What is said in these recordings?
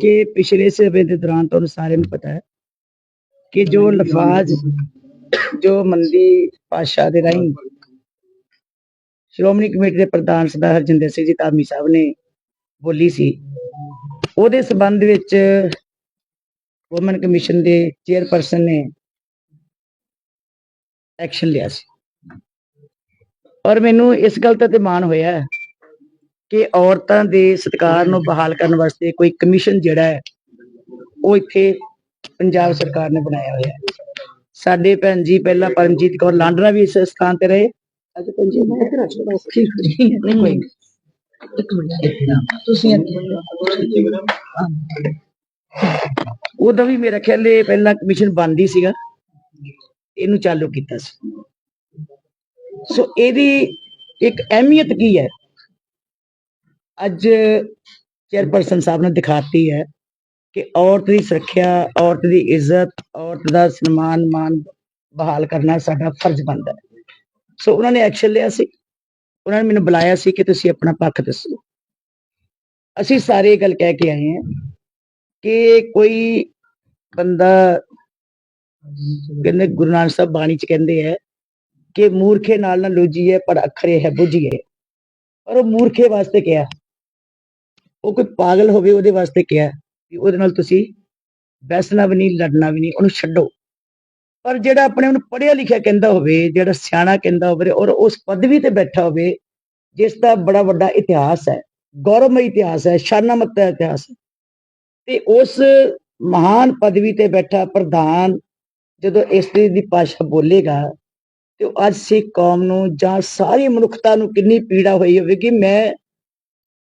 ਕਿ ਪਿਛਲੇ ਸਮੇਂ ਦੇ ਦੌਰਾਨ ਤੁਹਾਨੂੰ ਸਾਰਿਆਂ ਨੂੰ ਪਤਾ ਹੈ ਕਿ ਜੋ ਲਫਾਜ਼ ਜੋ ਮੰਦੀ ਭਾਸ਼ਾ ਦੇ ਰਾਹੀਂ ਸ਼੍ਰੋਮਣੀ ਕਮੇਟੀ ਦੇ ਪ੍ਰਧਾਨ ਸਰਦਾਰ ਹਰਜਿੰਦਰ ਸਿੰਘ ਜੀ ਧਾਮੀ ਸਾਹਿਬ ਨੇ ਬੋਲੀ ਸੀ ਉਹਦੇ ਸਬੰਧ ਵਿੱਚ ਵੂਮਨ ਕਮਿਸ਼ਨ ਦੇ ਚੇਅਰਪਰਸਨ ਨੇ ਐਕਸ਼ਨ ਲਿਆ ਸੀ। ਔਰ ਮੈਨੂੰ ਇਸ ਗੱਲ ਤੇ ਤੇ ਮਾਣ ਹੋਇਆ ਹੈ ਕਿ ਔਰਤਾਂ ਦੇ ਸਤਿਕਾਰ ਨੂੰ ਬਹਾਲ ਕਰਨ ਵਾਸਤੇ ਕੋਈ ਕਮਿਸ਼ਨ ਜਿਹੜਾ ਹੈ ਉਹ ਇੱਥੇ ਪੰਜਾਬ ਸਰਕਾਰ ਨੇ ਬਣਾਇਆ ਹੋਇਆ ਹੈ। ਸਾਡੇ ਭੈਣ ਜੀ ਪਹਿਲਾਂ ਪਰਮਜੀਤ ਕੌਰ ਲਾਂਡਰਾ ਵੀ ਇਸ ਸਥਾਨ ਤੇ ਰਹੇ। ਅੱਜ ਭੈਣ ਜੀ ਮੈਂ ਇੱਥੇ ਰੱਖ ਲਵਾਂ ਠੀਕ ਨਹੀਂ ਕੋਈ। ਇੱਕ ਮਿੰਟ ਤੁਸੀਂ। ਉਦੋਂ ਵੀ ਮੇਰਾ ਖਿਆਲ ਇਹ ਪਹਿਲਾਂ ਕਮਿਸ਼ਨ ਬੰਦੀ ਸੀਗਾ। ਇਹਨੂੰ ਚਾਲੂ ਕੀਤਾ ਸੀ। ਸੋ ਇਹਦੀ ਇੱਕ ਅਹਿਮੀਅਤ ਕੀ ਹੈ? ਅੱਜ ਚੇਅਰਪਰਸਨ ਸਾਹਿਬ ਨੇ ਦਿਖਾਤੀ ਹੈ ਕਿ ਔਰਤ ਦੀ ਸੁਰੱਖਿਆ, ਔਰਤ ਦੀ ਇੱਜ਼ਤ, ਔਰਤ ਦਾ ਸਨਮਾਨ ਮਾਨ ਬਹਾਲ ਕਰਨਾ ਸਾਡਾ ਫਰਜ਼ ਬਣਦਾ ਹੈ। ਸੋ ਉਹਨਾਂ ਨੇ ਐਕਸ਼ਨ ਲਿਆ ਸੀ। ਉਹਨਾਂ ਨੇ ਮੈਨੂੰ ਬੁਲਾਇਆ ਸੀ ਕਿ ਤੁਸੀਂ ਆਪਣਾ ਪੱਖ ਦੱਸੋ। ਅਸੀਂ ਸਾਰੇ ਇਹ ਗੱਲ ਕਹਿ ਕੇ ਆਏ ਹਾਂ ਕਿ ਕੋਈ ਬੰਦਾ ਕਹਿੰਦੇ ਗੁਰੂ ਨਾਨਕ ਸਾਹਿਬ ਬਾਣੀ ਚ ਕਹਿੰਦੇ ਹੈ ਕਿ ਮੂਰਖੇ ਨਾਲ ਨਾ ਲੋਜੀਏ ਪਰ ਅਖਰੇ ਹੈ ਬੁਝੀਏ। ਪਰ ਉਹ ਮੂਰਖੇ ਵਾਸਤੇ ਕਿਹਾ। ਉਹ ਕੋਈ ਪਾਗਲ ਹੋਵੇ ਉਹਦੇ ਵਾਸਤੇ ਕਿਹਾ ਕਿ ਉਹਦੇ ਨਾਲ ਤੁਸੀਂ ਬੈਸਣਾ ਵੀ ਨਹੀਂ, ਲੜਨਾ ਵੀ ਨਹੀਂ, ਉਹਨੂੰ ਛੱਡੋ। ਪਰ ਜਿਹੜਾ ਆਪਣੇ ਨੂੰ ਪੜ੍ਹਿਆ ਲਿਖਿਆ ਕਹਿੰਦਾ ਹੋਵੇ, ਜਿਹੜਾ ਸਿਆਣਾ ਕਹਿੰਦਾ ਹੋਵੇ ਔਰ ਉਸ ਪਦਵੀ ਤੇ ਬੈਠਾ ਹੋਵੇ, ਜਿਸ ਦਾ ਬੜਾ ਵੱਡਾ ਇਤਿਹਾਸ ਹੈ, ਗੌਰਵਮਈ ਇਤਿਹਾਸ ਹੈ ਸ਼ਾਨਾਮਤ ਦਾ ਇਤਿਹਾਸ ਹੈ। ਤੇ ਉਸ ਮਹਾਨ ਪਦਵੀ ਤੇ ਬੈਠਾ ਪ੍ਰਧਾਨ ਜਦੋਂ ਇਸਤਰੀ ਦੀ ਭਾਸ਼ਾ ਬੋਲੇਗਾ, ਤੇ ਅੱਜ ਸਿੱਖ ਕੌਮ ਨੂੰ ਜਾਂ ਸਾਰੀ ਮਨੁੱਖਤਾ ਨੂੰ ਕਿੰਨੀ ਪੀੜਾ ਹੋਈ ਹੋਵੇਗੀ, ਮੈਂ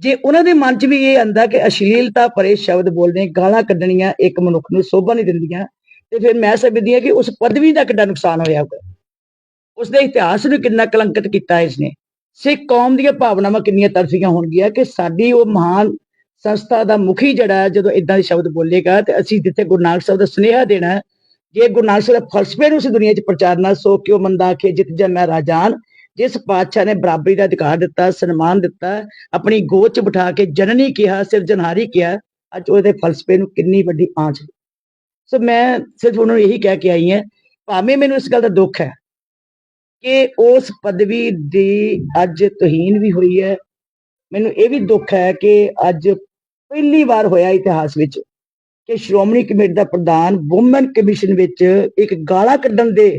ਜੇ ਉਹਨਾਂ ਦੇ ਮਨ 'ਚ ਵੀ ਇਹ ਆਂਦਾ ਕਿ ਅਸ਼ਲੀਲਤਾ ਭਰੇ ਸ਼ਬਦ ਬੋਲਦੇ ਗਾਲਾਂ ਕੱਢਣੀਆਂ ਇੱਕ ਮਨੁੱਖ ਨੂੰ ਸੋਭਾ ਨਹੀਂ ਦਿੰਦੀਆਂ ਤੇ ਫਿਰ ਮੈਂ ਸਮਝਦੀ ਹਾਂ ਕਿ ਉਸ ਪਦਵੀ ਦਾ ਕਿੰਨਾ ਨੁਕਸਾਨ ਹੋਇਆ ਹੋਊਗਾ। ਉਸ ਦੇ ਇਤਿਹਾਸ ਨੂੰ ਕਿੰਨਾ ਕਲੰਕਿਤ ਕੀਤਾ ਇਸਨੇ। ਸਿੱਖ ਕੌਮ ਦੀਆਂ ਭਾਵਨਾਵਾਂ ਕਿੰਨੀਆਂ ਤਰਸੀਆਂ ਹੋਣਗੀਆਂ ਕਿ ਸਾਡੀ ਉਹ ਮਹਾਨ ਸੰਸਥਾ ਦਾ ਮੁਖੀ ਜਿਹੜਾ ਹੈ, ਜਦੋਂ ਇਦਾਂ ਦੇ ਸ਼ਬਦ ਬੋਲੇਗਾ ਤੇ ਅਸੀਂ ਜਿੱਥੇ ਗੁਰੂ ਨਾਨਕ ਸਾਹਿਬ ਦਾ ਸੁਨੇਹਾ ਦੇਣਾ ਜੇ ਗੁਰੂ ਨਾਨਕ ਸਾਹਿਬ ਦੇ ਫਲਸਫੇ ਨੂੰ ਇਸ ਦੁਨੀਆ 'ਚ ਪ੍ਰਚਾਰਨਾ ਸੋ ਕਿਉ ਮੰਦਾ ਆਖੇ ਜਿਤ ਮੈਂ ਰਾਜਾਨ ਜਿਸ ਪਾਤਸ਼ਾਹ ਨੇ ਬਰਾਬਰੀ ਦਾ ਅਧਿਕਾਰ ਦਿੱਤਾ, ਸਨਮਾਨ ਦਿੱਤਾ, ਆਪਣੀ ਗੋਦ 'ਚ ਬਿਠਾ ਕੇ ਜਨਨੀ ਕਿਹਾ ਸਿਰਜਣਹਾਰੀ ਕਿਹਾ, ਅੱਜ ਉਹਦੇ ਫਲਸਫੇ ਨੂੰ ਕਿੰਨੀ ਵੱਡੀ ਆਂਚ ਸੋ ਮੈਂ ਸਿਰਫ ਉਹਨਾਂ ਨੂੰ ਇਹੀ ਕਹਿ ਕੇ ਆਈ ਹਾਂ, ਭਾਵੇਂ ਮੈਨੂੰ ਇਸ ਗੱਲ ਦਾ ਦੁੱਖ ਹੈ ਕਿ ਉਸ ਪਦਵੀ ਦੀ ਅੱਜ ਤੋਹੀਨ ਵੀ ਹੋਈ ਹੈ, ਮੈਨੂੰ ਇਹ ਵੀ ਦੁੱਖ ਹੈ ਕਿ ਅੱਜ ਪਹਿਲੀ ਵਾਰ ਹੋਇਆ ਇਤਿਹਾਸ ਵਿੱਚ ਕਿ ਸ਼੍ਰੋਮਣੀ ਕਮੇਟੀ ਦਾ ਪ੍ਰਧਾਨ ਵੂਮਨ ਕਮਿਸ਼ਨ ਵਿੱਚ ਇੱਕ ਗਾਲਾਂ ਕੱਢਣ ਦੇ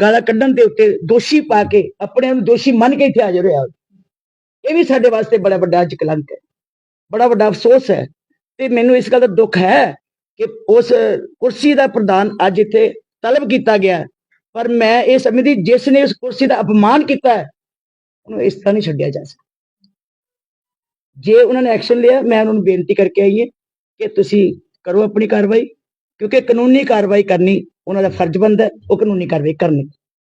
ਗਾਲਾਂ ਕੱਢਣ ਦੇ ਉੱਤੇ ਦੋਸ਼ੀ ਪਾ ਕੇ ਆਪਣੇ ਆਪ ਨੂੰ ਦੋਸ਼ੀ ਮੰਨ ਕੇ ਇੱਥੇ ਹਾਜ਼ਰ ਹੋਇਆ ਇਹ ਵੀ ਸਾਡੇ ਵਾਸਤੇ ਬੜਾ ਵੱਡਾ ਅੱਜ ਕਲੰਕ ਹੈ। ਬੜਾ ਵੱਡਾ ਅਫਸੋਸ ਹੈ। ਤੇ ਮੈਨੂੰ ਇਸ ਗੱਲ ਦਾ ਦੁੱਖ ਹੈ ਕਿ ਉਸ ਕੁਰਸੀ ਦਾ ਪ੍ਰਦਾਨ ਅੱਜ ਇੱਥੇ ਤਲਬ ਕੀਤਾ ਗਿਆ ਪਰ ਮੈਂ ਇਹ ਸਮਝਦੀ, ਜਿਸ ਨੇ ਉਸ ਕੁਰਸੀ ਦਾ ਅਪਮਾਨ ਕੀਤਾ ਹੈ, ਉਹਨੂੰ ਇਸ ਤਰ੍ਹਾਂ ਨਹੀਂ ਛੱਡਿਆ ਜਾ ਸਕਦਾ। ਜੇ ਉਹਨਾਂ ਨੇ ਐਕਸ਼ਨ ਲਿਆ, ਮੈਂ ਉਹਨਾਂ ਨੂੰ ਬੇਨਤੀ ਕਰਕੇ ਆਈ ਹਾਂ ਕਿ ਤੁਸੀਂ ਕਰੋ ਆਪਣੀ ਕਾਰਵਾਈ, ਕਿਉਂਕਿ ਕਾਨੂੰਨੀ ਕਾਰਵਾਈ ਕਰਨੀ ਉਹਨਾਂ ਦਾ ਫਰਜ਼ ਬਣਦਾ ਉਹ ਕਾਨੂੰਨੀ ਕਾਰਵਾਈ ਕਰਨੀ।